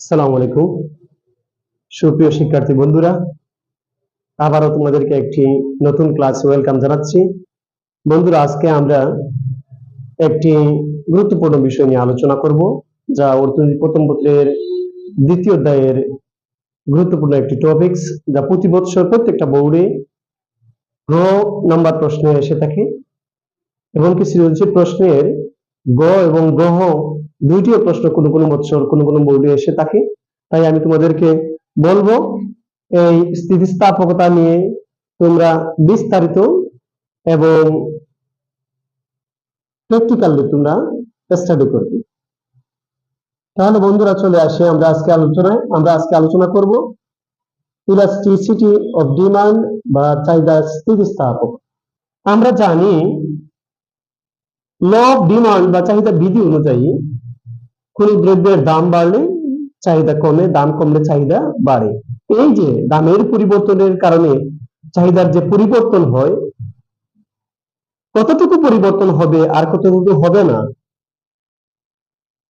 আসসালামু আলাইকুম। সুপ্রিয় শিক্ষার্থী বন্ধুরা, আবারও তোমাদেরকে একটি নতুন ক্লাস ওয়েলকাম জানাচ্ছি। বন্ধুরা, আজকে আমরা একটি গুরুত্বপূর্ণ বিষয় নিয়ে আলোচনা করব, যা অর্থনীতি প্রথম পত্রের দ্বিতীয় অধ্যায়ের গুরুত্বপূর্ণ একটি টপিকস যা প্রতি বছর প্রত্যেকটা বোর্ডে গ নাম্বার প্রশ্নে এসে থাকে এবং কি সৃজনশীল প্রশ্নের গ এবং গ্রহ দুইটিও প্রশ্ন, কোনো কোনো বছর কোনো কোনো বোর্ডে এসে থাকে। তাই আমি তোমাদেরকে বলব, এই স্থিতিস্থাপকতা নিয়ে তোমরা বিস্তারিত এবং প্র্যাকটিক্যালি তোমরা স্টাডি করবে। তাহলে বন্ধুরা চলে আসে আমরা আজকে আলোচনায়। আমরা আজকে আলোচনা করব ইলাস্টিসিটি অফ ডিমান্ড বা চাহিদা স্থিতিস্থাপক। আমরা জানি ল অফ ডিমান্ড বা চাহিদা বিধি অনুযায়ী কোন দ্রব্যের দাম বাড়লে চাহিদা কমে, দাম কমলে চাহিদা বাড়ে। এই যে দামের পরিবর্তনের কারণে চাহিদার যে পরিবর্তন হয়, কতটুকু পরিবর্তন হবে আর কতটুকু হবে না,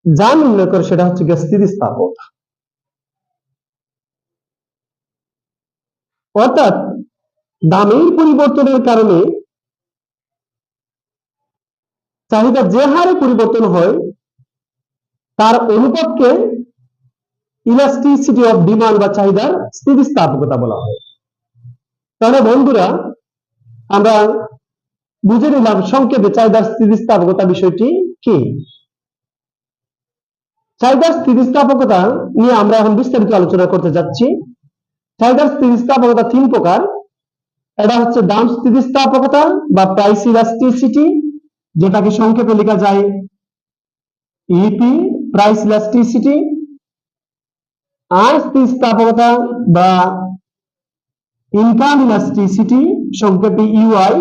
যা নির্ণয় করে সেটা হচ্ছে গিয়ে স্থিতিস্থাপক। অর্থাৎ দামের পরিবর্তনের কারণে চাহিদা যে হারে পরিবর্তন হয় তার অনুপাতকে ইলাস্টিসিটি অফ ডিমান্ড বা চাহিদার স্থিতিস্থাপকতা বলা হয়। তাহলে বন্ধুরা, আমরা বুঝে নিলাম সংক্ষেপে চাহিদার স্থিতিস্থাপকতা বিষয়টি কি। চাহিদার স্থিতিস্থাপকতা নিয়ে আমরা এখন বিস্তারিত আলোচনা করতে যাচ্ছি। চাহিদার স্থিতিস্থাপকতা তিন প্রকার। এটা হচ্ছে দাম স্থিতিস্থাপকতা বা প্রাইস ইলাস্টিসিটি যেটাকে সংক্ষেপে লেখা যায় ইপি প্রাইস ইলাস্টিসিটি আর স্থিতিস্থাপকতা বা ইনকাম ইলাস্টিসিটি সংক্ষেপে ইউআই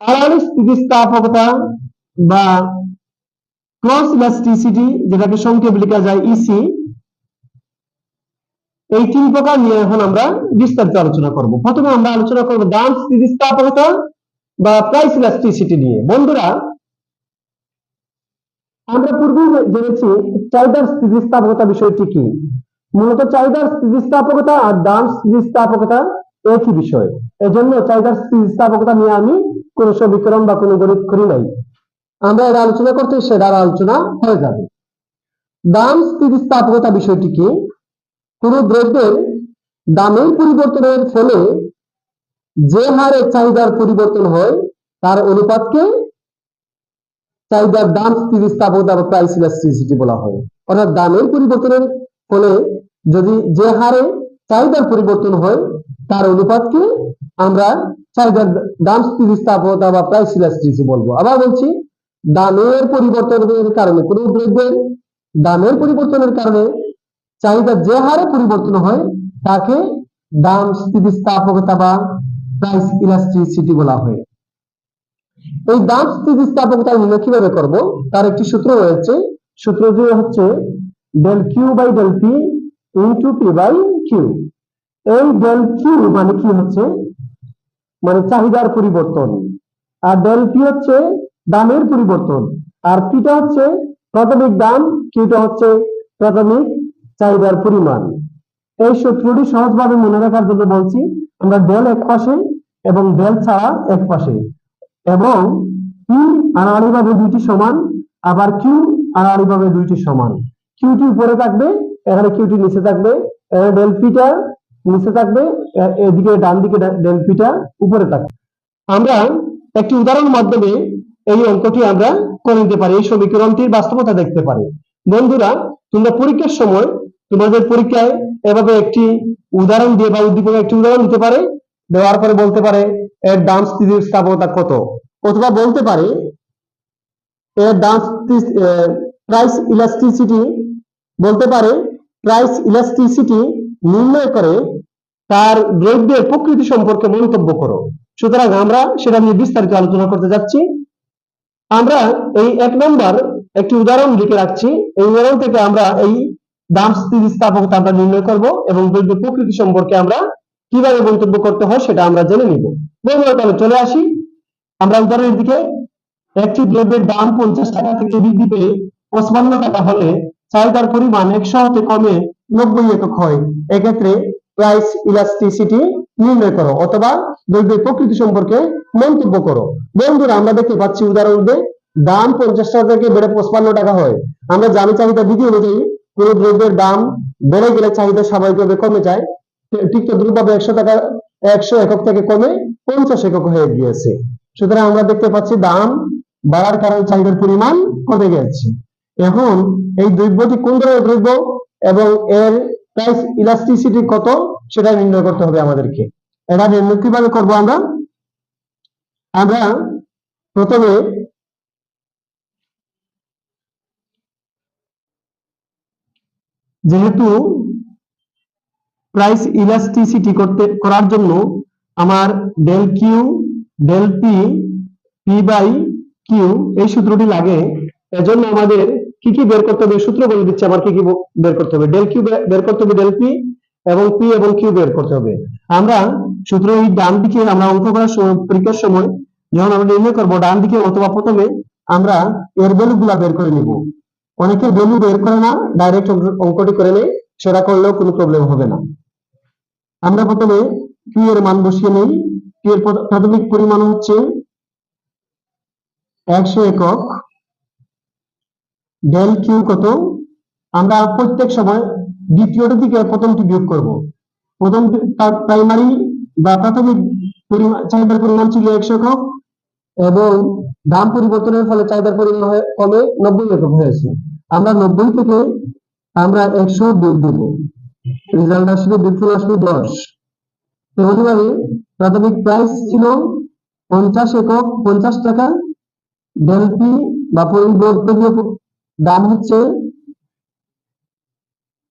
আর স্থিতিস্থাপকতা বা ক্রস ইলাস্টিসিটি যেটাকে সংক্ষেপে লেখা যায় ইসি এই তিন প্রকার নিয়ে এখন আমরা বিস্তারিত আলোচনা করব। প্রথমে আমরা আলোচনা করব দাম স্থিতিস্থাপকতা বা প্রাইস ইলাস্টিসিটি নিয়ে। বন্ধুরা আমরা পূর্বে জেনেছি চাহিদার স্থিতিস্থাপকতা বিষয়টি কি? মূলত চাহিদার স্থিতিস্থাপকতা আর দাম স্থিতিস্থাপকতা একই বিষয়। এজন্য চাহিদার স্থিতিস্থাপকতা নিয়ে আমি কোন সমীকরণ বা কোনো গণিত করি নাই। আমরা এটা আলোচনা করতে সেটার আলোচনা হয়ে যাবে। দাম স্থিতিস্থাপকতা বিষয়টি কি? কোন দ্রব্যের দামের পরিবর্তনের ফলে যে হারে চাহিদার পরিবর্তন হয়, তার অনুপাতকে চাহিদার দাম স্থিতিস্থাপকতা বা প্রাইস ইলাস্টিসিটি বলা হয়। অর্থাৎ দামের পরিবর্তনের ফলে যদি যে হারে চাহিদার পরিবর্তন হয়, তার অনুপাতকে আমরা চাহিদার দাম স্থিতিস্থাপকতা বা প্রাইস ইলাস্টিসিটি বলব। আবার বলছি দামের পরিবর্তনের কারণে কোন দ্রব্যের দামের পরিবর্তনের কারণে চাহিদা যে হারে পরিবর্তন হয়, তাকে দাম স্থিতিস্থাপকতা বা প্রাইস ইলাস্টিসিটি বলা হয়। এই দাম স্থিতিস্থাপকতা নির্ণয় কীভাবে করব? তার একটি সূত্র রয়েছে। সূত্রটি হচ্ছে del Q by del P into P by Q এই ডেল কিউ মানে কি হচ্ছে? মানে চাহিদার পরিবর্তন। আর ডেল পি হচ্ছে দামের পরিবর্তন। আর পিটা হচ্ছে প্রাথমিক দাম কিউটা হচ্ছে প্রাথমিক চাহিদার পরিমাণ। এই সূত্রটি সহজভাবে মনে রাখার জন্য বলছি, আমরা ডেল এক পাশে এবং ডেল ছাড়া এক পাশে। এবং পি আড়াআড়িভাবে দুইটি সমান, আবার কিউ আড়াআড়িভাবে দুইটি সমান। কিউটি উপরে থাকবে, এখানে কিউটি নিচে থাকবে, এখানে ডেল নিচে থাকবে এদিকে ডান দিকে ডে- ডেল পিটা উপরে থাকবে। আমরা একটি উদাহরণ মাধ্যমে এই অঙ্কটি আমরা করে নিতে পারি, এই সমীকরণটির বাস্তবতা দেখতে পারি। বন্ধুরা, তোমরা পরীক্ষার সময় তোমাদের পরীক্ষায় এভাবে একটি উদাহরণ দিয়ে বা উদ্দীপক একটি উদাহরণ দিতে পারে, দেওয়ার পরে বলতে পারে, এর দাম স্থিতিস্থাপকতা কত? অথবা বলতে পারে, এর প্রাইস ইলাস্টিসিটি বলতে পারে প্রাইস ইলাস্টিসিটি নির্ণয় করে তার দ্রব্যের প্রকৃতি সম্পর্কে মন্তব্য করো। সুতরাং আমরা সেটা নিয়ে বিস্তারিত আলোচনা করতে যাচ্ছি। আমরা এই এক নম্বর একটি উদাহরণ লিখে রাখছি। এই উদাহরণ থেকে আমরা এই দাম স্থিতিস্থাপকতা আমরা নির্ণয় করব এবং দ্রব্য প্রকৃতি সম্পর্কে আমরা কীভাবে মন্তব্য করতে হয় সেটা আমরা জেনে নিব। চলে আসি। আমরা উদাহরণের দিকে একটি দ্রব্যের দাম পঞ্চাশ টাকা থেকে বৃদ্ধি পেয়ে পঁচপান্ন টাকা হলে চাহিদার পরিমাণ একশো হতে কমে নব্বই একক হয়। এক্ষেত্রে প্রাইস ইলাস্টিসিটি নির্ণয় করো অথবা দ্রব্যের প্রকৃতি সম্পর্কে মন্তব্য করো। বন্ধুরা, আমরা দেখতে পাচ্ছি উদাহরণ দিয়ে দাম পঞ্চাশ টাকা থেকে বেড়ে পঁচপান্ন টাকা হয়। আমরা জানি চাহিদা বিধি অনুযায়ী কোন দ্রব্যের দাম বেড়ে গেলে চাহিদা স্বাভাবিকভাবে কমে যায়। ঠিক তো দ্রুতভাবে একশো টাকা, একশো একক থেকে কমে পঞ্চাশ একক হয়ে গিয়েছে। সুতরাং আমরা দেখতে পাচ্ছি দাম বাড়ার কারণে চাহিদার পরিমাণ কমে গেছে। এখন এই দ্রব্যটি কোন ধরনের দ্রব্য এবং এর প্রাইস ইলাস্টিসিটি কত সেটা নির্ণয় করতে হবে আমাদেরকে। এটা নির্ণয় কীভাবে করব আমরা? আমরা প্রথমে যেহেতু প্রাইস ইলাস্টিসিটি করতে করার জন্য আমার del Q del P P by Q এই সূত্রটি লাগে। এজন্য আমাদের কি কি বের করতে হবে? সূত্র বলে দিচ্ছে আমার কি কি বের করতে হবে। ডেল কিউ বের করতে হবে ডেল পি এবং পি এবং কিউ বের করতে হবে। আমরা সূত্র এই ডান দিকে আমরা অঙ্ক করার সময় পরীক্ষার সময় যখন আমরা নির্ণয় করব, ডান দিকে অথবা প্রথমে আমরা এর ভ্যালু গুলা বের করে নিব। অনেকে ভ্যালু বের করে না, ডাইরেক্ট অঙ্কটি করে নেয় সেটা করলেও কোনো প্রবলেম হবে না। আমরা প্রথমে পি এর মান বসিয়ে নেই। এর প্র- প্রাথমিক পরিমাণ হচ্ছে একশো একক। ডেল কিউ কত? আমরা প্রত্যেক সময় দ্বিতীয়টা থেকে প্রথমটি বিয়োগ করব। প্রথম প্রাইমারি বা প্রাথমিক চাহিদার পরিমাণ ছিল একশো একক এবং দাম পরিবর্তনের ফলে চাহিদার পরিমাণ কমে নব্বই একক হয়েছে। আমরা নব্বই থেকে আমরা একশো বিয়োগ দেব। রেজাল্ট আসবে বিপুল আসবে দশ। এমনভাবে প্রাথমিক প্রাইস ছিল পঞ্চাশ একক, পঞ্চাশ টাকা। ডেলপি বা পরিবর্তনীয় দাম হচ্ছে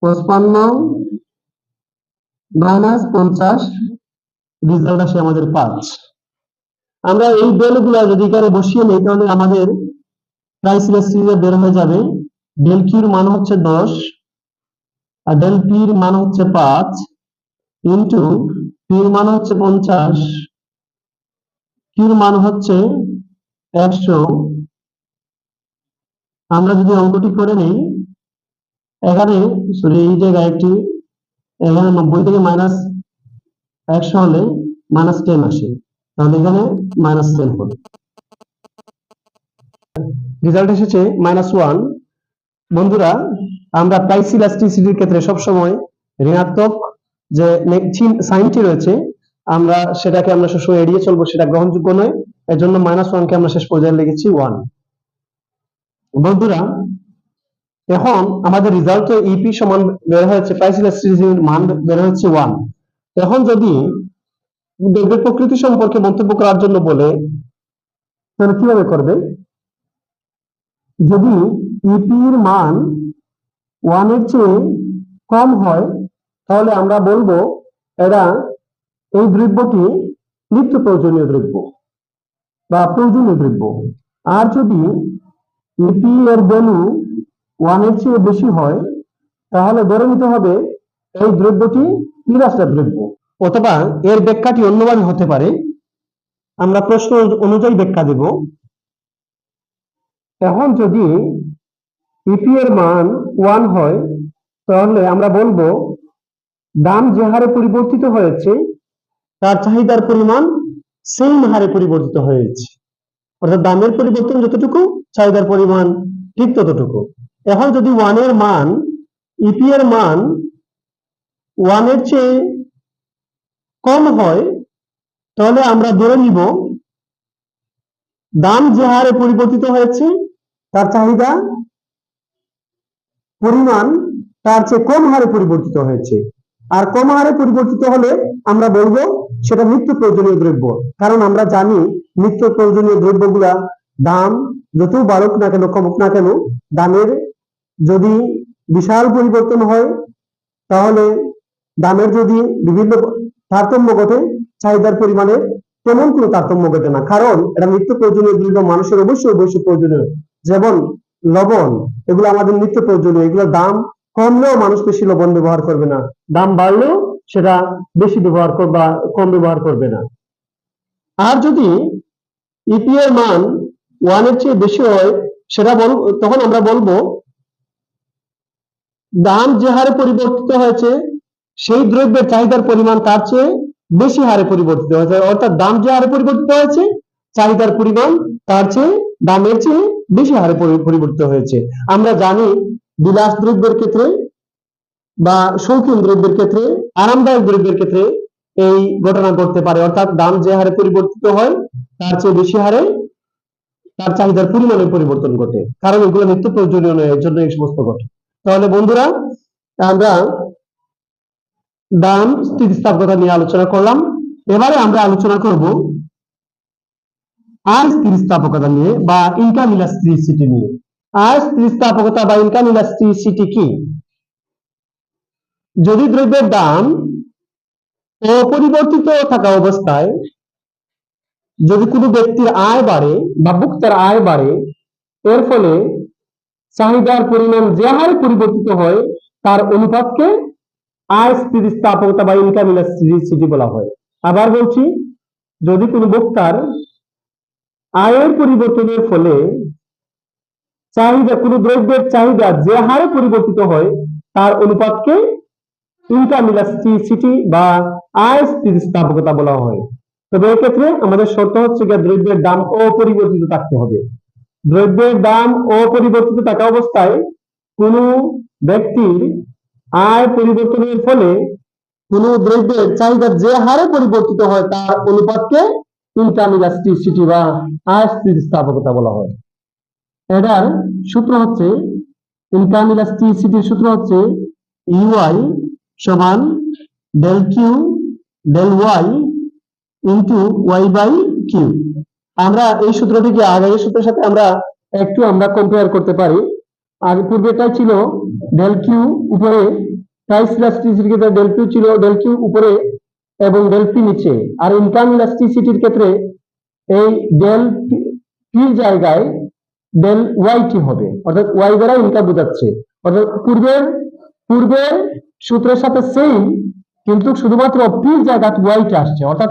পঁচপান্ন মাইনাস পঞ্চাশ রেজাল্ট আসে আমাদের পাঁচ। আমরা এই বেলগুলো যদি এখানে বসিয়ে নিই, তাহলে আমাদের প্রাইস সিরিজে বের হয়ে যাবে। ডেল কিউর মান হচ্ছে দশ, আর ডেল পির মান হচ্ছে পাঁচ ইন্টু পির মান হচ্ছে পঞ্চাশ। কিউর মান হচ্ছে একশো। আমরা যদি অঙ্কটি করে নিই, এখানে সরি এই জায়গায় একটি, এখানে নব্বই থেকে মাইনাস একশো হলে মাইনাস টেন আসে। তাহলে এখানে মাইনাস টেন হবে। রেজাল্ট এসেছে মাইনাস ওয়ান। বন্ধুরা, আমরা প্রাইস ইলাস্টিসিটির ক্ষেত্রে সবসময় ঋণাত্মক যে সাইনটি রয়েছে, আমরা সেটাকে আমরা সবসময় এড়িয়ে চলবো, সেটা গ্রহণযোগ্য নয়। এর জন্য মাইনাস ওয়ানকে আমরা শেষ পর্যায়ে লিখেছি ওয়ান বন্ধুরা, এখন আমাদের রেজাল্ট ইপি সমান বের হয়েছে মান বের হয়েছে ওয়ান এখন যদি দ্রব্যের প্রকৃতি সম্পর্কে মন্তব্য করার জন্য বলে, তাহলে কীভাবে করবে? যদি ইপির মান ওয়ানের চেয়ে কম হয় তাহলে আমরা বলব, এরা এই দ্রব্যটি নিত্য প্রয়োজনীয় দ্রব্য বা প্রয়োজনীয় দ্রব্য। আর যদি ইপি এর ভ্যালু ওয়ানের চেয়ে বেশি হয়, তাহলে ধরে নিতে হবে এই দ্রব্যটি নিরাশা দ্রব্য। অথবা এর ব্যাখ্যাটি অন্যভাবে হতে পারে। আমরা প্রশ্ন অনুযায়ী ব্যাখ্যা দেব। এখন যদি ইপি এর মান ওয়ান হয়, তাহলে আমরা বলব দাম যে হারে পরিবর্তিত হয়েছে, তার চাহিদার পরিমাণ সেম হারে পরিবর্তিত হয়েছে। অর্থাৎ দামের পরিবর্তন যতটুকু, চাহিদার পরিমাণ ঠিক ততটুকু। এখন যদি ওয়ানের মান ইপি এর মান ওয়ানের চেয়ে কম হয়, তাহলে আমরা ধরে নিব, দাম যে হারে পরিবর্তিত হয়েছে, তার চাহিদা পরিমাণ তার চেয়ে কম হারে পরিবর্তিত হয়েছে। আর কম হারে পরিবর্তিত হলে আমরা বলব সেটা নিত্য প্রয়োজনীয় দ্রব্য। কারণ আমরা জানি নিত্য প্রয়োজনীয় দ্রব্যগুলা দাম যত বাড়ুক না কেন, কমুক না কেন, দামের যদি বিশাল পরিবর্তন হয়, তাহলে দামের যদি বিভিন্ন তারতম্য ঘটে, চাহিদার পরিমাণে তেমন কোনো তারতম্য ঘটে না। কারণ এটা নিত্য প্রয়োজনীয় দ্রব্য, মানুষের অবশ্যই অবশ্যই প্রয়োজনীয়। যেমন লবণ, এগুলো আমাদের নিত্য প্রয়োজনীয়। এগুলোর দাম কমলেও মানুষ বেশি লবণ ব্যবহার করবে না। দাম বাড়লেও সেটা বেশি ব্যবহার বা কম ব্যবহার করবে না। আর যদি ইপি এর মান ওয়ানের চেয়ে বেশি হয়, সেটা বল তখন আমরা বলব, দাম যে হারে পরিবর্তিত হয়েছে, সেই দ্রব্যের চাহিদার পরিমাণ তার চেয়ে বেশি হারে পরিবর্তিত হয়েছে। অর্থাৎ দাম যে হারে পরিবর্তিত হয়েছে, চাহিদার পরিমাণ তার চেয়ে দামের চেয়ে বেশি হারে পরি- পরিবর্তিত হয়েছে। আমরা জানি বিলাস দ্রব্যের ক্ষেত্রে বা শৌখিন দ্রব্যের ক্ষেত্রে, আরামদায়ক দ্রব্যের ক্ষেত্রে এই ঘটনা ঘটতে পারে। অর্থাৎ দাম যে হারে পরিবর্তিত হয়, তার চেয়ে বেশি হারে তার চাহিদার পরিমাণে পরিবর্তন ঘটে। কারণ এগুলো নিত্য প্রয়োজনীয় জন্য এই সমস্ত ঘটে। তাহলে বন্ধুরা, আমরা দাম, স্থিতিস্থাপকতা নিয়ে আলোচনা করলাম। এবারে আমরা আলোচনা করব আর স্থিতিস্থাপকতা নিয়ে বা ইনকাম ইলাস্ট্রিসিটি নিয়ে। আর স্থিতিস্থাপকতা বা ইনকাম ইলাস্ট্রিসিটি কি? যদি দ্রব্যের দাম অপরিবর্তিত থাকা অবস্থায় যদি কোনো ব্যক্তির আয় বাড়ে বা ভোক্তার আয় বাড়ে, এর ফলে চাহিদার পরিমাণ যে হারে পরিবর্তিত হয়, তার অনুপাতকে আয় স্থিতিস্থাপকতা বা ইনকাম ইলাস্ট্রিসিটি বলা হয়। আবার বলছি, যদি কোনো ভোক্তার আয়ের পরিবর্তনের ফলে চাহিদা, কোনো দ্রব্যের চাহিদা যে হারে পরিবর্তিত হয়, তার অনুপাতকে ইনকাম বা আয় স্থিতিস্থাপকতা বলা হয়। তবে এক্ষেত্রে আমাদের শর্ত হচ্ছে গিয়ে দ্রব্যের দাম অপরিবর্তিত থাকতে হবে। দ্রব্যের দাম অপরিবর্তিত থাকা অবস্থায় কোনো ব্যক্তির আয় পরিবর্তনের ফলে কোনো দ্রব্যের চাহিদা যে হারে পরিবর্তিত হয়, তার অনুপাতকে ইনকাম ইলাস্টিসিটি বা আয় স্থিতিস্থাপকতা বলা হয়। এটার সূত্র হচ্ছে ইনকাম ইলাস্টিসিটির সূত্র হচ্ছে ইউআই সমান del Q del Y into Y by Q. আমরা এই সূত্রটিকে আগের সূত্রের সাথে আমরা একটু আমরা কম্পেয়ার করতে পারি। আগে পূর্বেটাই ছিল ডেল কিউ উপরে প্রাইস ইলাস্টিসিটির ক্ষেত্রে ডেল কিউ ছিল, ডেল কিউ উপরে এবং ডেল পি নিচে। আর ইনকাম ইলাস্টিসিটির ক্ষেত্রে এই ডেল পির জায়গায় ডেল ওয়াই টি হবে? অর্থাৎ ওয়াই দ্বারা ইনকাম বোঝাচ্ছে। অর্থাৎ পূর্বের পূর্বের সূত্রের সাথে সেম কিন্তু শুধুমাত্র পির জায়গাতে ওয়াইটা আসছে। অর্থাৎ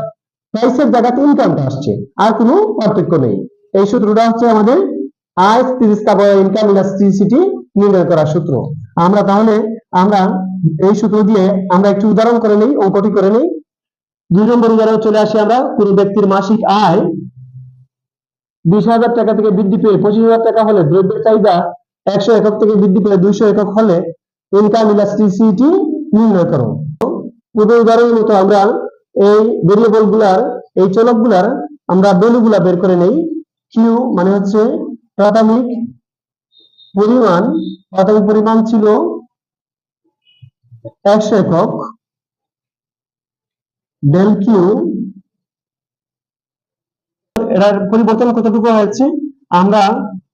প্রাইসের জায়গাতে ইনকামটা আসছে। আর কোনো পার্থক্য নেই। এই সূত্রটা হচ্ছে আমাদের আয় স্থিতিস্থাপক ইনকাম ইলাস্ট্রিসিটি নির্ণয় করার সূত্র। আমরা তাহলে, আমরা এই সূত্র দিয়ে আমরা একটু উদাহরণ করে নেই, অঙ্কটি করে নেই। দুই নম্বর উদাহরণ চলে আসি আমরা। কোনো ব্যক্তির মাসিক আয় বিশ হাজার টাকা থেকে বৃদ্ধি পেয়ে পঁচিশ হাজার টাকা হলে দ্রব্যের চাহিদা একশো একক থেকে বৃদ্ধি পেয়ে দুইশো একক হলে ইনকাম ইলাস্ট্রিসিটি নির্ণয় করো। পূর্বে উদাহরণের মতো আমরা এই ভেরিয়েবলগুলার, এই চলকগুলার আমরা ভ্যালু গুলা বের করে নেই। কিউ মানে হচ্ছে প্রাথমিক পরিমাণ প্রাথমিক পরিমাণ ছিল একশো একক। ডেল কিউ এটার পরিবর্তন কতটুকু হয়েছে? আমরা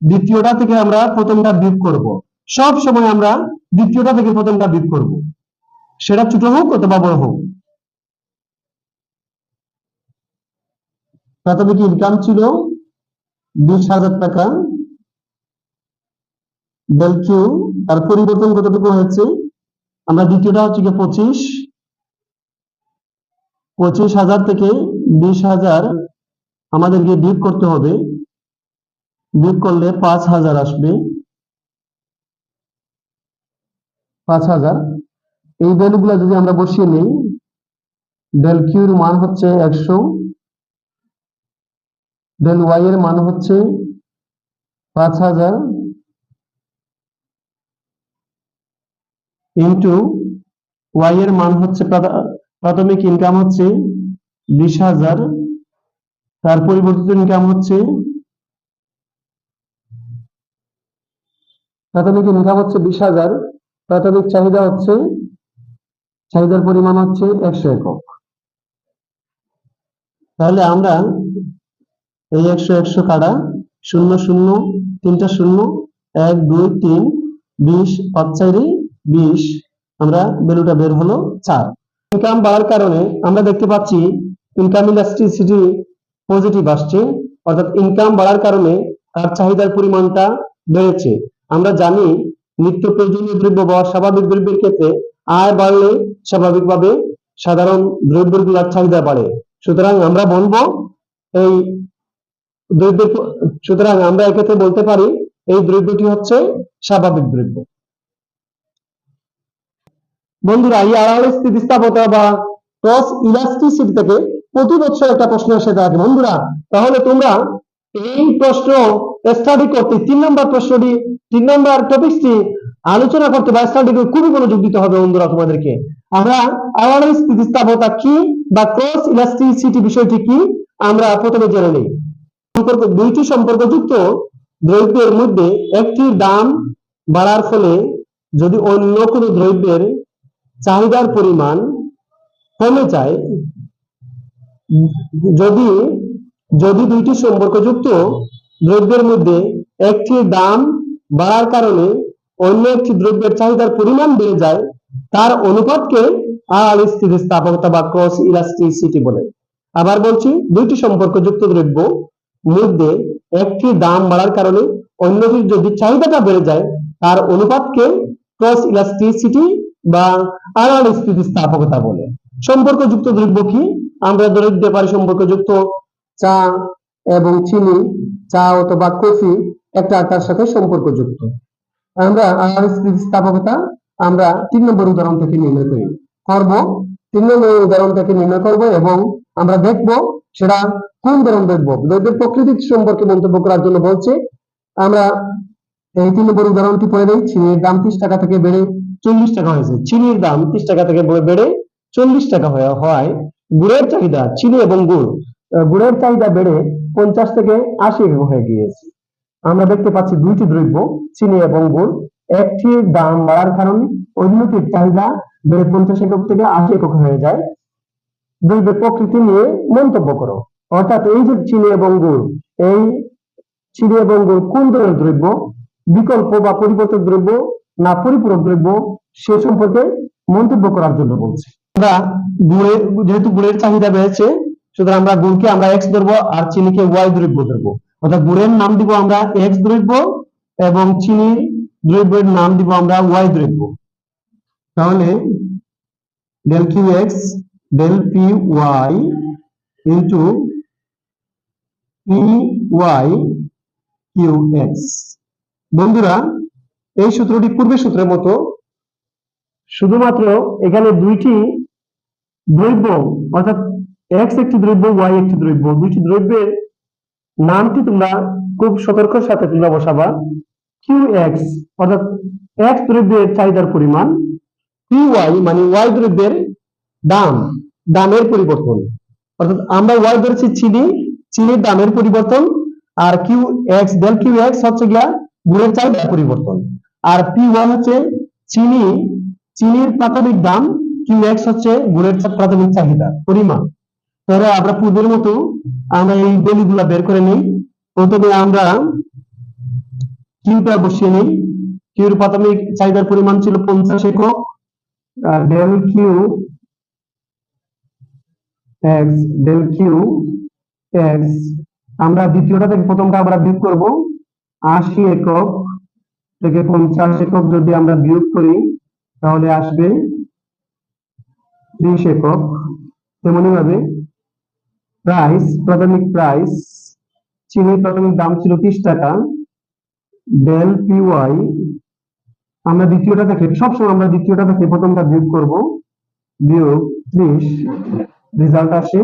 দ্বিতীয়টা থেকে আমরা প্রথমটা বিয়োগ করব। সব সময় আমরা দ্বিতীয়টা থেকে প্রথমটা বিয়োগ করব। সেটা ছোট হোক অথবা বড় হোক। প্রাথমিক ইনকাম ছিল? বিশ হাজার টাকা। ডেল কিউ তার পরিবর্তন কতটুকু হয়েছে? আমরা দ্বিতীয়টা হচ্ছে কি পঁচিশ। পঁচিশ হাজার থেকে বিশ হাজার আমাদেরকে বিয়োগ করতে হবে। বিয়োগ করলে পাঁচ হাজার আসবে। পাঁচ হাজার। এই ভ্যালুগুলো যদি আমরা বসিয়ে নিই ডেল কিউর মান হচ্ছে একশো। ডেল ওয়াই এর মান হচ্ছে পাঁচ হাজার। ইন্টু ওয়াই এর মান হচ্ছে প্রাথ- প্রাথমিক ইনকাম হচ্ছে বিশ হাজার। তার পরিবর্তিত ইনকাম হচ্ছে? প্রাথমিক ইনকাম হচ্ছে বিশ হাজার। প্রাথমিক চাহিদা হচ্ছে, চাহিদার পরিমাণ হচ্ছে একশো একক। তাহলে আমরা এই একশো একশো কাটা শূন্য শূন্য তিনটা শূন্য এক দুই তিন বিশ পাঁচ চারি বিশ আমরা ভ্যালুটা বের হলো চার। ইনকাম বাড়ার কারণে আমরা দেখতে পাচ্ছি ইনকাম ইলাস্ট্রিসিটি পজিটিভ আসছে, অর্থাৎ ইনকাম বাড়ার কারণে তার চাহিদার পরিমাণটা বেড়েছে। আমরা জানি নিত্য প্রয়োজনীয় দ্রব্য বা স্বাভাবিক দ্রব্যের ক্ষেত্রে আয় বাড়লে স্বাভাবিকভাবে সাধারণ দ্রব্যগুলোর চাহিদা বাড়ে। সুতরাং আমরা বলব এই দ্রব্য, সুতরাং আমরা এক্ষেত্রে বলতে পারি এই দ্রব্যটি হচ্ছে স্বাভাবিক দ্রব্য। বন্ধুরা, এই আড়ালে স্থিতিস্থাপকতা বা ক্রস ইলাস্টিসিটি থেকে প্রতি বছর একটা প্রশ্ন এসে থাকে বন্ধুরা, তাহলে তোমরা এই প্রশ্ন স্টাডি করতে, তিন নম্বর প্রশ্নটি, তিন নম্বর টপিকটি আলোচনা করতে বা স্টাডি করতে খুবই মনোযোগ দিতে হবে বন্ধুরা তোমাদেরকে। আমরা আড়ালে স্থিতিস্থাপকতা কি বা ক্রস ইলাস্টিসিটি বিষয়টি কি আমরা প্রথমে জেনে নিই। সম্পর্ক, দুইটি সম্পর্কযুক্ত দ্রব্যের মধ্যে একটি দাম বাড়ার ফলে যদি অন্য কোনো দ্রব্যের চাহিদার পরিমাণ কমে যায় যদি যদি দুইটি সম্পর্কযুক্ত দ্রব্যের মধ্যে একটির দাম বাড়ার কারণে অন্য একটি দ্রব্যের চাহিদার পরিমাণ বেড়ে যায়, তার অনুপাতকে আড়াল স্থিতিস্থাপকতা বা ক্রস ইলাস্টিসিটি বলে। আবার বলছি, দুইটি সম্পর্কযুক্ত দ্রব্য মধ্যে একটি দাম বাড়ার কারণে অন্যটির যদি চাহিদাটা বেড়ে যায়, তার অনুপাতকে ক্রস ইলাস্টিসিটি বা আড়াল স্থিতিস্থাপকতা বলে। সম্পর্কযুক্ত দ্রব্য কি? আমরা ধরে দিতে পারি সম্পর্কযুক্ত চা এবং চিনি, চা অথবা কফি একটা আটার সাথে সম্পর্কযুক্ত। আমরা স্থিতিস্থাপকতা আমরা তিন নম্বর উদাহরণ থেকে নির্ণয় করি। করব, তিন নম্বর উদাহরণ থেকে নির্ণয় করব এবং আমরা দেখব সেটা কোন ধরন দেখব। দ্রব্যের প্রকৃতি সম্পর্কে মন্তব্য করার জন্য বলছে, আমরা এই তিন নম্বর উদাহরণটি পড়ে দিই, চিনির দাম ত্রিশ টাকা থেকে বেড়ে চল্লিশ টাকা হয়েছে। চিনির দাম ত্রিশ টাকা থেকে বেড়ে চল্লিশ টাকা হয়ে হয় গুড়ের চাহিদা, চিনি এবং গুড় গুড়ের চাহিদা বেড়ে পঞ্চাশ থেকে আশি একক হয়ে গিয়েছে। আমরা দেখতে পাচ্ছি দুইটি দ্রব্য, চিনি এবং গুড়। একটির দাম বাড়ার কারণে অন্যটির চাহিদা বেড়ে পঞ্চাশ একক থেকে আশি একক হয়ে যায়। দ্রব্যের প্রকৃতি নিয়ে মন্তব্য করো। অর্থাৎ এই যে চিনি এবং গুড়, এই চিনি এবং গুড় কোন ধরনের দ্রব্য? বিকল্প বা পরিবর্তক দ্রব্য না পরিপূরক দ্রব্য, সে সম্পর্কে মন্তব্য করার জন্য বলছি। আমরা গুড়ে যেহেতু গুড়ের চাহিদা বেড়েছে, সুতরাং আমরা গুড়কে আমরা এক্স ধরবো আর চিনিকে ওয়াই দ্রব্য ধরবো। অর্থাৎ গুড়ের নাম দিব আমরা এক্স দ্রব্য এবং চিনি দ্রব্যের নাম দিব আমরা ওয়াই দ্রব্য। তাহলে del qx del py into py qx বন্ধুরা, এই সূত্রটি পূর্বের সূত্রের মতো, শুধুমাত্র এখানে দুইটি দ্রব্য, অর্থাৎ x একটি দ্রব্য, y একটি দ্রব্য, দুইটি দ্রব্যের নামটি তোমরা খুব সতর্কের সাথে তোমরা বসাবা। qx, অর্থাৎ x দ্রব্যের চাহিদার পরিমাণ পি ওয়াই মানে ওয়াই দ্রব্যের দাম, দামের পরিবর্তন। অর্থাৎ আমরা ওয়াই ধরেছি চিনি, চিনির দামের পরিবর্তন, আর Q X del Q X হচ্ছে গিয়া গুড়ের চাহিদার পরিবর্তন। আর পি ওয়ান হচ্ছে চিনি, চিনির প্রাথমিক দাম কিউ হচ্ছে প্রাথমিক চাহিদা, পরিমাণ। তাহলে আমরা পূর্বের মতো আমরা এই দলিগুলা বের করে নিই, প্রথমে আমরা কিউটা বসিয়ে নিই। কিউর প্রাথমিক চাহিদার পরিমাণ ছিল পঞ্চাশ একক del Q X del Q X আমরা দ্বিতীয়টা থেকে প্রথমটা আমরা বিয়োগ করব, আশি একক থেকে পঞ্চাশ একক যদি আমরা বিয়োগ করি, তাহলে আসবে ত্রিশ একক তেমনি ভাবে প্রাইস প্রাথমিক প্রাইস চিনির প্রাথমিক দাম ছিল ত্রিশ টাকা ডেল পি ওয়াই আমরা দ্বিতীয়টা থেকে সবসময় আমরা দ্বিতীয়টা থেকে প্রথমটা বিয়োগ করব। বিয়োগ ত্রিশ রেজাল্ট আসে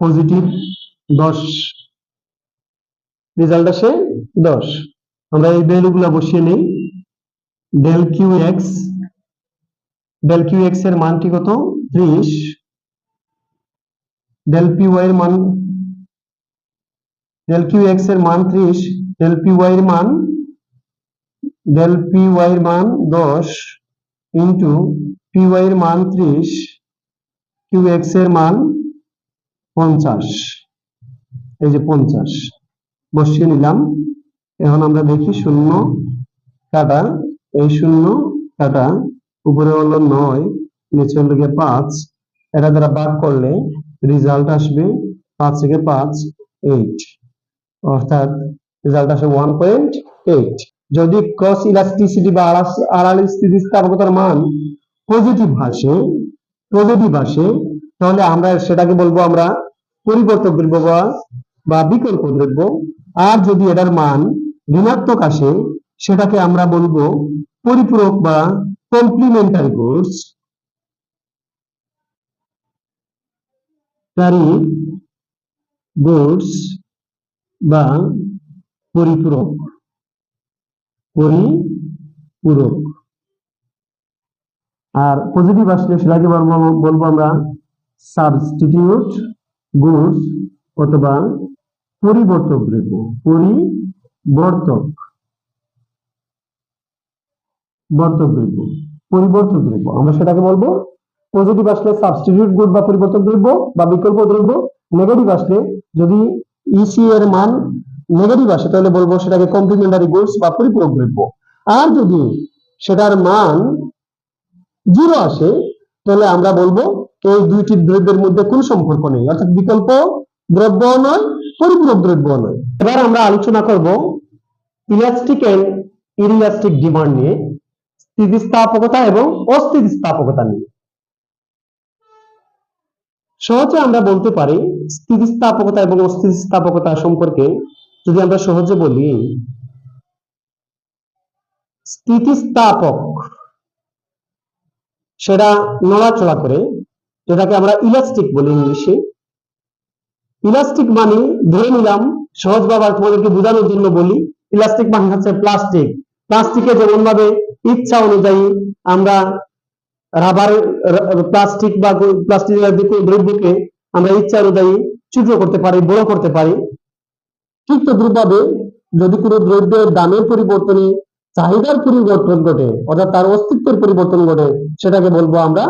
পজিটিভ দশ। রেজাল্ট আসে দশ। আমরা এই ভ্যালুগুলা বসিয়ে নেই। Del Q X del Q এক্সের মানটি কত? ত্রিশ। ডেল পি ওয়াই এর মান ডেল কিউ এক্সের মান ত্রিশ ডেল পি ওয়াই এর মান ডেল পি ওয়াই এর মান দশ ইন্টু পি ওয়াই এর মান ত্রিশ কিউ এক্সের মান পঞ্চাশ। এই যে পঞ্চাশ। বসিয়ে নিলাম। এখন আমরা দেখি শূন্য কাটা, এই শূন্য কাটা উপরে হলো নয়, নিচে হলো গিয়ে পাঁচ। এটা দ্বারা ভাগ করলে রেজাল্ট আসবে পাঁচ থেকে পাঁচ এইট অর্থাৎ রেজাল্ট আসবে ওয়ান পয়েন্ট এইট যদি ক্রস ইলাস্টিসিটি বা আড়াল স্থিতিস্থাপকতার মান পজিটিভ আসে পজিটিভ আসে, তাহলে আমরা সেটাকে বলব আমরা পরিবর্তক দ্রব্য বা বিকল্প দ্রব্য। আর যদি এটার মান ঋণাত্মক আসে, সেটাকে আমরা বলব পরিপূরক বা কমপ্লিমেন্টারি গুডস কারি গুডস বা পরিপূরক পরিপূরক। আর পজিটিভ আসলে সেটাকে বলব বলব আমরা সাবস্টিটিউট গুডস অথবা পরিবর্তক দ্রব্য, পরিবর্তক। বর্তক দ্রব্য, পরিবর্তক দ্রব্য। আমরা সেটাকে বলব পজিটিভ আসলে সাবস্টিটিউট গুড বা পরিবর্তক দ্রব্য বা বিকল্প দ্রব্য। নেগেটিভ আসলে যদি ইসি এর মান নেগেটিভ আসে, তাহলে বলব সেটাকে কমপ্লিমেন্টারি গুডস বা পরিপূরক দ্রব্য। আর যদি সেটার মান জিরো আসে, তাহলে আমরা বলব এই দুইটি দ্রব্যের মধ্যে কোনো সম্পর্ক নেই। অর্থাৎ বিকল্প দ্রব্য নয়, পরিপূরক দ্রব্য নয়। এবার আমরা আলোচনা করব ইলাস্টিক এন্ড ইনইলাস্টিক ডিমান্ড নিয়ে। স্থিতিস্থাপকতা এবং অস্থিতিস্থাপকতা নিয়ে। সহজে আমরা বলতে পারি স্থিতিস্থাপকতা এবং অস্থিতিস্থাপকতা সম্পর্কে যদি আমরা সহজে বলি, স্থিতিস্থাপক সেটা নড়াচড়া করে, যেটাকে আমরা ইলাস্টিক বলি ইংলিশে। ইলাস্টিক মানে ধরে নিলাম সহজ বাবা তোমাদেরকে বোঝানোর জন্য বলি ইলাস্টিক মানে হচ্ছে প্লাস্টিক প্লাস্টিকে যেমন ভাবে ইচ্ছা অনুযায়ী আমরা রাবার প্লাস্টিক বা প্লাস্টিক দ্রব্যকে আমরা ইচ্ছা অনুযায়ী ছোট করতে পারি, বড় করতে পারি। ঠিক তদ্রুপভাবে যদি কোনো দ্রব্যের দামের পরিবর্তনে চাহিদার পরিবর্তন ঘটে, অর্থাৎ তার অস্তিত্বের পরিবর্তন ঘটে, সেটাকে বলব আমরা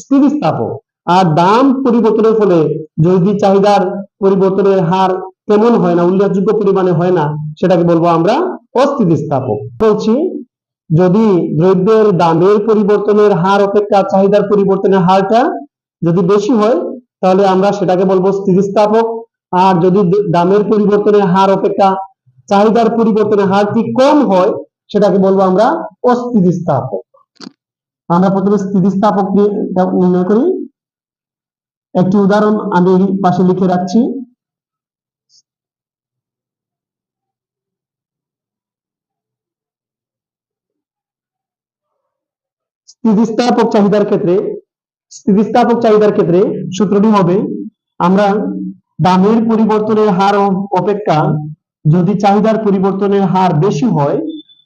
স্থিতিস্থাপক। আর দাম পরিবর্তনের ফলে যদি চাহিদার পরিবর্তনের হার তেমন হয় না, উল্লেখযোগ্য পরিমাণে হয় না, সেটাকে বলব আমরা অস্থিতিস্থাপক। বলছি যদি দ্রব্যের দামের পরিবর্তনের হার অপেক্ষা চাহিদার পরিবর্তনের হারটা যদি বেশি হয়, তাহলে আমরা সেটাকে বলব স্থিতিস্থাপক। আর যদি দামের পরিবর্তনের হার অপেক্ষা চাহিদার পরিবর্তনের হারটি কম হয়, সেটাকে বলব আমরা অস্থিতিস্থাপক। আমরা প্রথমে স্থিতিস্থাপক নির্ণয় করি। একটি উদাহরণ আমি পাশে লিখে রাখছি। স্থিতিস্থাপক চাহিদার ক্ষেত্রে, স্থিতিস্থাপক চাহিদার ক্ষেত্রে সূত্রটি হবে, আমরা দামের পরিবর্তনের হার অপেক্ষা যদি চাহিদার পরিবর্তনের হার বেশি হয়,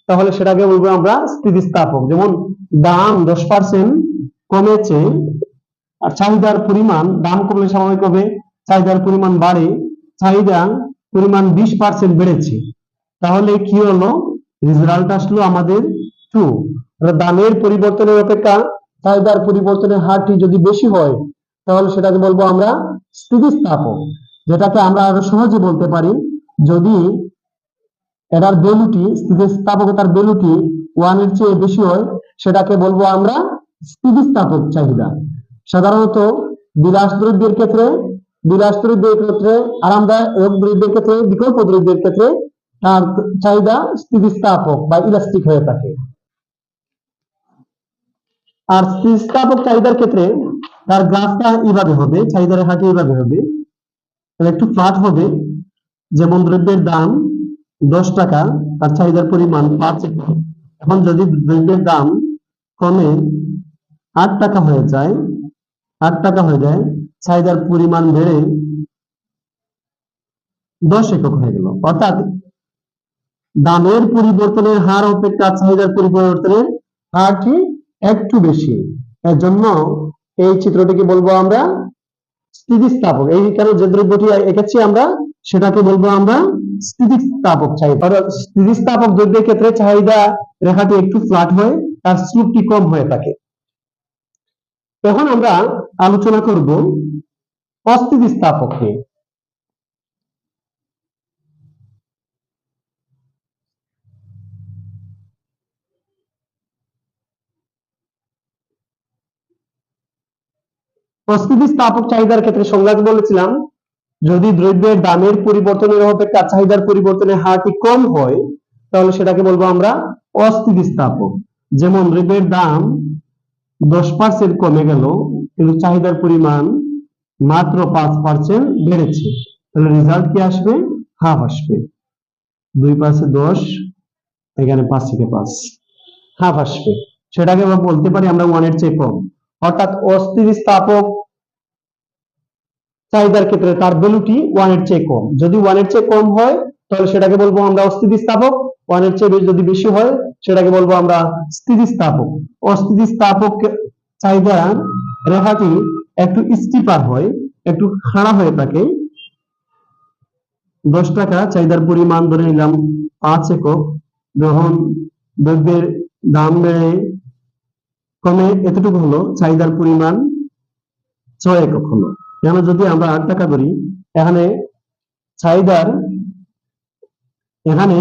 তাহলে সেটাকে বলব আমরা স্থিতিস্থাপক। যেমন দাম দশ পার্সেন্ট কমেছে, আর চাহিদার পরিমাণ, দাম কমলে স্বাভাবিকভাবে চাহিদার পরিমাণ বাড়ে, চাহিদা পরিমাণ বিশ পার্সেন্ট বেড়েছে। তাহলে কি হলো? রেজাল্ট আসলো আমাদের টু দামের পরিবর্তনের অপেক্ষা চাহিদার পরিবর্তনের হারটি যদি বেশি হয়, তাহলে সেটাকে বলব আমরা স্থিতিস্থাপক, যেটাকে আমরা আরও সহজে বলতে পারি যদি এটার ভ্যালুটি স্থিতিস্থাপকতার ওয়ানের চেয়ে বেশি হয়, সেটাকে বলব আমরা স্থিতিস্থাপক চাহিদা। সাধারণত বিলাস দ্রব্যের ক্ষেত্রে, বিলাস দ্রব্যের ক্ষেত্রে, আরামদায়ক দ্রব্যের ক্ষেত্রে, বিকল্প দ্রব্যের ক্ষেত্রে তার চাহিদা স্থিতিস্থাপক বা ইলাস্টিক হয়ে থাকে। আর স্থিতিস্থাপক চাহিদার ক্ষেত্রে তার গ্রাফটা এইভাবে হবে, চাহিদার রেখাটি এইভাবে হবে। একটু ফ্ল্যাট হবে। যেমন দ্রব্যের দাম দশ টাকা আর চাহিদার পরিমাণ পাঁচ এখন যদি দ্রব্যের দাম কমে আট টাকা হয়ে যায়, আট টাকা হয়ে যায়, চাহিদার পরিমাণ বেড়ে দশ একক হয়ে গেল। অর্থাৎ দামের পরিবর্তনের হার অপেক্ষা চাহিদার পরিবর্তনের হারটি একটু বেশি। এর জন্য এই চিত্রটিকে বলব আমরা? স্থিতিস্থাপক। এই কারণে যে দ্রব্যটি এঁকেছি আমরা, সেটাকে বলব আমরা স্থিতিস্থাপক চাহিদা স্থিতিস্থাপক দ্রব্যের ক্ষেত্রে চাহিদা রেখাটি একটু ফ্ল্যাট হয়, তার স্লুপটি কম হয়ে থাকে। এখন আমরা আলোচনা করব অস্থিতিস্থাপক নিয়ে অস্থিতিস্থাপক চাহিদার ক্ষেত্রে সংজ্ঞা বলেছিলাম, যদি দ্রব্যের দামের পরিবর্তনের অপেক্ষা চাহিদার পরিবর্তনের হারটি কম হয়, তাহলে সেটাকে বলব আমরা অস্থিতিস্থাপক যেমন দ্রব্যের দাম দশ পার্সেন্ট কমে গেল, কিন্তু চাহিদার পরিমাণ মাত্র পাঁচ পার্সেন্ট বেড়েছে, তাহলে রেজাল্ট কি আসবে? হাফ আসবে। দুই পাঁচে দশ, এখানে পাঁচ থেকে পাঁচ হাফ আসবে। সেটাকে আমরা বলতে পারি আমরা ওয়ানের চেয়ে কম। অর্থাৎ অস্থিতিস্থাপক চাহিদার ক্ষেত্রে তার ভ্যালুটি ওয়ানের চেয়ে কম। যদি ওয়ানের চেয়ে কম হয়, তাহলে সেটাকে বলব আমরা অস্থিতিস্থাপক ওয়ানের চেয়ে যদি বেশি হয়, সেটাকে বলব আমরা স্থিতিস্থাপক অস্থিতিস্থাপক চাহিদা রেখাটি একটু স্টিপার হয়, একটু খাড়া হয়ে থাকে। দশ টাকা চাহিদার পরিমাণ ধরে নিলাম পাঁচ একক। যখন দ্রব্যের দাম বেড়ে কমে এতটুকু হলো চাহিদার পরিমাণ ছয় একক হলো। কেন যদি আমরা আট টাকা করি, এখানে চাহিদার, এখানে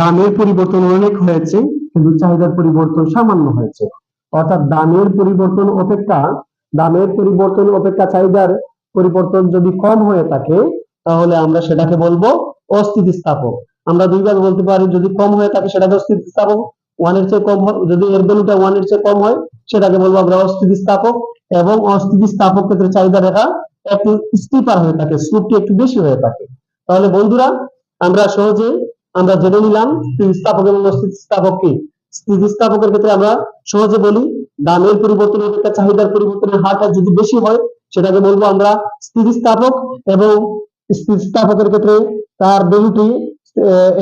দামের পরিবর্তন অনেক হয়েছে, কিন্তু চাহিদার পরিবর্তন সামান্য হয়েছে। অর্থাৎ দামের পরিবর্তন অপেক্ষা, দামের পরিবর্তন অপেক্ষা চাহিদার পরিবর্তন যদি কম হয়ে থাকে, তাহলে আমরা সেটাকে বলব অস্থিতিস্থাপক। আমরা দুইবার বলতে পারি, যদি কম হয়ে থাকে সেটাকে অস্থিতিস্থাপক। ওয়ানের চেয়ে কম হয়, যদি এর ভ্যালুটা ওয়ানের চেয়ে কম হয়, সেটাকে বলব আমরা অস্থিতিস্থাপক এবং অস্থিতিস্থাপক ক্ষেত্রে চাহিদা রেখা একটু স্টিপার হয়ে থাকে স্লোপটি একটু বেশি হয়ে থাকে। তাহলে বন্ধুরা, আমরা সহজে আমরা জেনে নিলাম স্থিতিস্থাপক এবং অস্থিতিস্থাপক কি। স্থিতিস্থাপকের ক্ষেত্রে আমরা সহজে বলি, দামের পরিবর্তন অপেক্ষা চাহিদার পরিবর্তনের হারটা যদি বেশি হয়, সেটাকে বলব আমরা স্থিতিস্থাপক এবং স্থিতিস্থাপকের ক্ষেত্রে তার ভ্যালুটি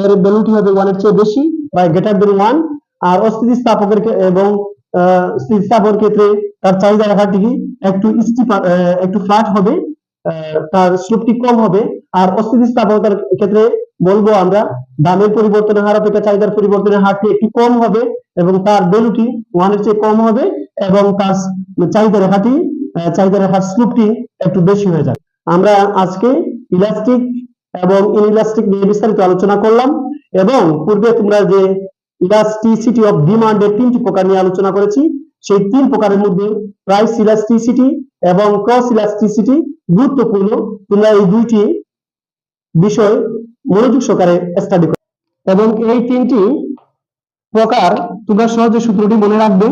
এর ভ্যালুটি হবে ওয়ানের চেয়ে বেশি বা গ্রেটার দেন ওয়ান আর অস্থিতিস্থাপকের এবং স্থিতিস্থাপকের ক্ষেত্রে তার চাহিদা রেখাটি একটু স্টিপার একটু ফ্ল্যাট হবে তার স্লোপটি কম হবে। আর অস্থিতিস্থাপকের ক্ষেত্রে বলব আমরা, দামের পরিবর্তনের হার, অপেক্ষা চাহিদার পরিবর্তনের হারটি একটু কম হবে এবং তার ভ্যালুটি ওয়ানের চেয়ে কম হবে এবং তার চাহিদা রেখাটি চাহিদা রেখার স্লোপটি একটু বেশি হয়ে যাবে। আমরা আজকে ইলাস্টিক এবং ইনইলাস্টিক নিয়ে বিস্তারিত আলোচনা করলাম এবং পূর্বে তোমরা যে ইলাস্টিসিটি অফ ডিমান্ডের তিনটি প্রকার নিয়ে আলোচনা করেছি। সেই তিন প্রকারের মধ্যে প্রাইস ইলাস্টিসিটি এবং ক্রস ইলাস্টিসিটি গুরুত্বপূর্ণ। তোমরা এই দুইটি বিষয় মনোযোগ সহকারে স্টাডি করো। এবং এই তিনটি প্রকার তোমরা সহজে সূত্রটি মনে রাখবে।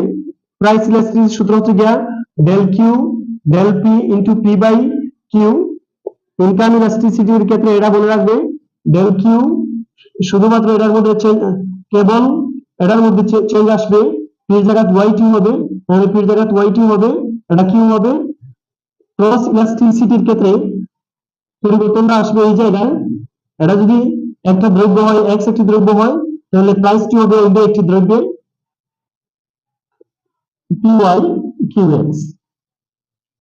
প্রাইস ইলাস্টিসিটি সূত্র হচ্ছে গিয়া del Q del P into P by Q income ইলাস্টিসিটির ক্ষেত্রে এটা মনে রাখবে। ডেল কিউ শুধুমাত্র এটার মধ্যে change- কেবল এটার মধ্যে চেঞ্জ আসবে পির জায়গায় ওয়াই টি হবে, তাহলে পির জায়গায় ওয়াই টি হবে, এটা কিউ হবে ক্রস ইলাস্টিসিটির ক্ষেত্রে পরিবর্তনটা আসবে এই জায়গায়। এটা যদি একটা দ্রব্য হয় এক্স একটি দ্রব্য হয়, তাহলে প্রাইসটি হবে ওই একটি দ্রব্যের কিউ এক্স